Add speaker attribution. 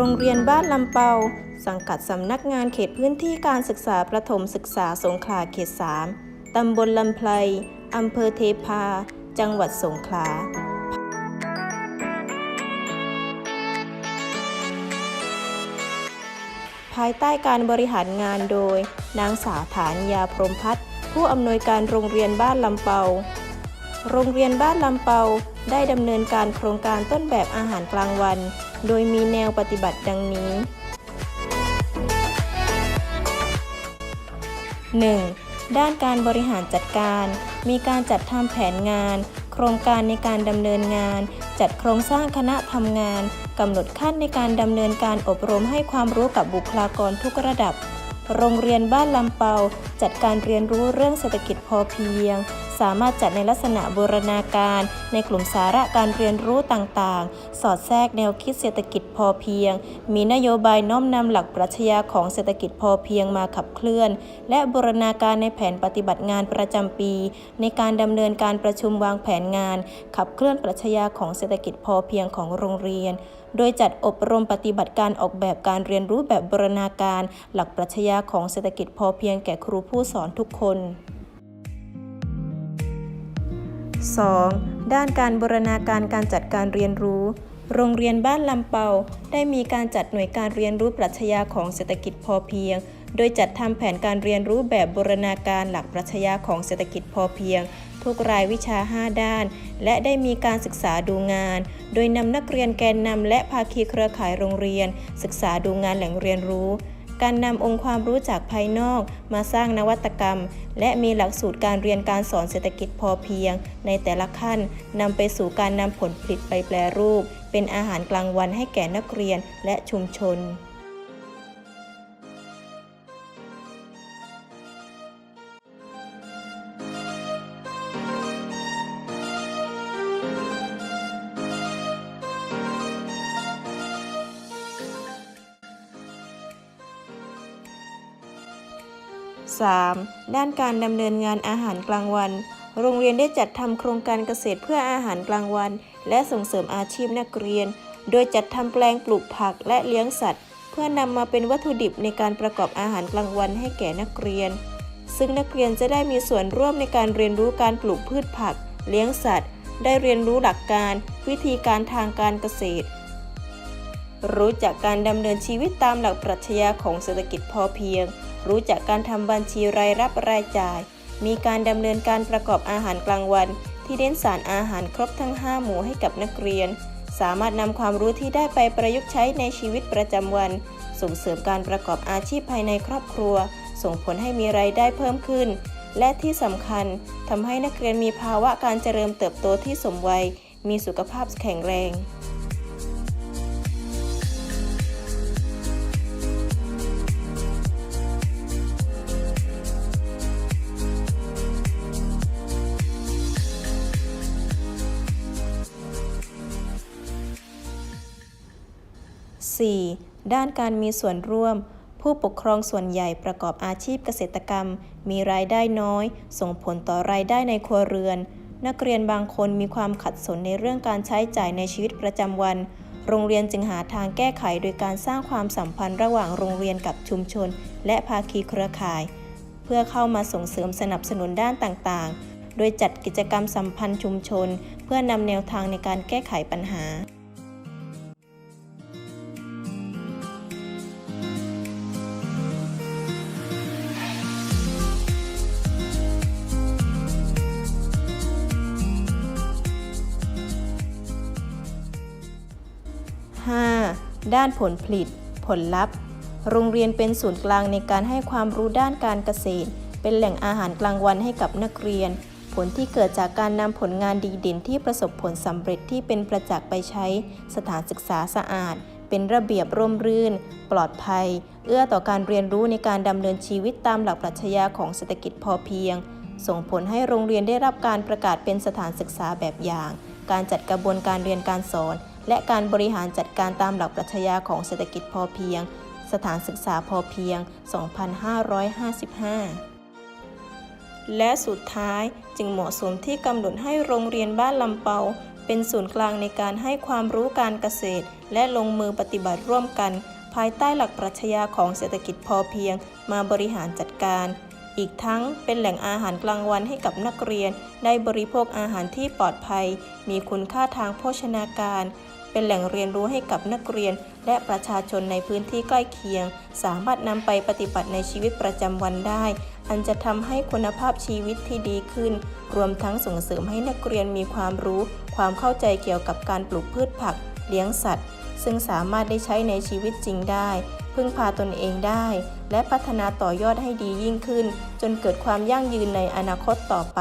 Speaker 1: โรงเรียนบ้านลำเปา สังกัดสำนักงานเขตพื้นที่การศึกษาประถมศึกษาสงขลาเขต 3 ตำบลลำไพลอำเภอเทพา จังหวัดสงขลาภายใต้การบริหารงานโดย นางสาวฐานยาพรหมพัฒน์ผู้อำนวยการโรงเรียนบ้านลำเปา โรงเรียนบ้านลำเปาได้ดำเนินการโครงการต้นแบบอาหารกลางวัน โดยมีแนวปฏิบัติดังนี้ 1. ด้านการบริหารจัดการ มีการจัดทำแผนงาน โครงการในการดำเนินงาน จัดโครงสร้างคณะทำงานกำหนดขั้นในการดำเนินการอบรมให้ความรู้กับบุคลากรทุกระดับ โรงเรียนบ้านลำเปา จัดการเรียนรู้เรื่องเศรษฐกิจพอเพียง สามารถจัดในลักษณะบูรณาการ ในกลุ่มสาระการเรียนรู้ต่างๆ สอดแทรกแนวคิดเศรษฐกิจพอเพียง มีนโยบายน้อมนำหลักปรัชญาของเศรษฐกิจพอเพียงมาขับเคลื่อน และบูรณาการในแผนปฏิบัติงานประจำปี ในการดำเนินการประชุมวางแผนงาน ขับเคลื่อนปรัชญาของเศรษฐกิจพอเพียงของโรงเรียน โดยจัดอบรมปฏิบัติการออกแบบการเรียนรู้แบบบูรณาการ หลักปรัชญาของเศรษฐกิจพอเพียงแก่ครูผู้สอนทุกคน 2. ด้านการบูรณาการการจัดการเรียนรู้ โรงเรียนบ้านลำเปา ได้มีการจัดหน่วยการเรียนรู้ปรัชญาของเศรษฐกิจพอเพียง โดยจัดทำแผนการเรียนรู้แบบบูรณาการหลักปรัชญาของเศรษฐกิจพอเพียง ทุกรายวิชา 5 ด้าน และได้มีการศึกษาดูงาน โดยนำนักเรียนแกนนำและภาคีเครือข่ายโรงเรียน ศึกษาดูงานแหล่งเรียนรู้ การนำองค์ความรู้จากภายนอกมาสร้างนวัตกรรม และมีหลักสูตรการเรียนการสอนเศรษฐกิจพอเพียง ในแต่ละขั้นนำไปสู่การนำผลผลิตไปแปรรูป เป็นอาหารกลางวันให้แก่นักเรียนและชุมชน 3. ด้านการดำเนินงานอาหารกลางวัน โรงเรียนได้จัดทำโครงการเกษตรเพื่ออาหารกลางวัน และส่งเสริมอาชีพนักเรียน โดยจัดทำแปลงปลูกผักและเลี้ยงสัตว์ เพื่อนำมาเป็นวัตถุดิบในการประกอบอาหารกลางวันให้แก่นักเรียน ซึ่งนักเรียนจะได้มีส่วนร่วมในการเรียนรู้การปลูกพืชผัก เลี้ยงสัตว์ ได้เรียนรู้หลักการ วิธีการทางการเกษตร รู้จักการดำเนินชีวิตตามหลักปรัชญาของเศรษฐกิจพอเพียง รู้จักการทำบัญชีรายรับรายจ่าย มีการดำเนินการประกอบอาหารกลางวัน ที่เน้นสารอาหารครบทั้ง 5 หมู่ให้กับนักเรียน สามารถนำความรู้ที่ได้ไปประยุกต์ใช้ในชีวิตประจำวัน ส่งเสริมการประกอบอาชีพภายในครอบครัว ส่งผลให้มีรายได้เพิ่มขึ้น และที่สำคัญทำให้นักเรียนมีภาวะการเจริญเติบโตที่สมวัย มีสุขภาพแข็งแรง 4. ด้านการมีส่วนร่วม ผู้ปกครองส่วนใหญ่ประกอบอาชีพเกษตรกรรม มีรายได้น้อย ส่งผลต่อรายได้ในครัวเรือน นักเรียนบางคนมีความขัดสนในเรื่องการใช้จ่ายในชีวิตประจำวัน โรงเรียนจึงหาทางแก้ไขโดยการสร้างความสัมพันธ์ระหว่างโรงเรียนกับชุมชน และภาคีเครือข่าย เพื่อเข้ามาส่งเสริมสนับสนุนด้านต่างๆ โดยจัดกิจกรรมสัมพันธ์ชุมชน เพื่อนำแนวทางในการแก้ไขปัญหา ด้านผลผลิต ผลลัพธ์ โรงเรียนเป็นศูนย์กลางในการให้ความรู้ด้านการเกษตร เป็นแหล่งอาหารกลางวันให้กับนักเรียน ผลที่เกิดจากการนำผลงานดีเด่นที่ประสบผลสำเร็จที่เป็นประจักษ์ไปใช้ สถานศึกษาสะอาด เป็นระเบียบร่มรื่น ปลอดภัย เอื้อต่อการเรียนรู้ในการดำเนินชีวิตตามหลักปรัชญาของเศรษฐกิจพอเพียง ส่งผลให้โรงเรียนได้รับการประกาศเป็นสถานศึกษาแบบอย่าง การจัดกระบวนการเรียนการสอน และการบริหารจัดการตามหลักปรัชญาของเศรษฐกิจพอเพียง สถานศึกษาพอเพียง 2555และสุดท้ายจึงเหมาะสมที่กำหนดให้โรงเรียนบ้านลำเปา เป็นศูนย์กลางในการให้ความรู้การเกษตร และลงมือปฏิบัติร่วมกัน ภายใต้หลักปรัชญาของเศรษฐกิจพอเพียง มาบริหารจัดการ อีกทั้งเป็นแหล่งอาหารกลางวันให้กับนักเรียน ได้บริโภคอาหารที่ปลอดภัย มีคุณค่าทางโภชนาการ เป็นแหล่งเรียนรู้ให้กับนักเรียน และประชาชนในพื้นที่ใกล้เคียง สามารถนำไปปฏิบัติในชีวิตประจำวันได้ อันจะทำให้คุณภาพชีวิตที่ดีขึ้น รวมทั้งส่งเสริมให้นักเรียนมีความรู้ ความเข้าใจเกี่ยวกับการปลูกพืชผัก เลี้ยงสัตว์ ซึ่งสามารถได้ใช้ในชีวิตจริงได้ พึ่งพาตนเองได้ และพัฒนาต่อยอดให้ดียิ่งขึ้น จนเกิดความยั่งยืนในอนาคตต่อไป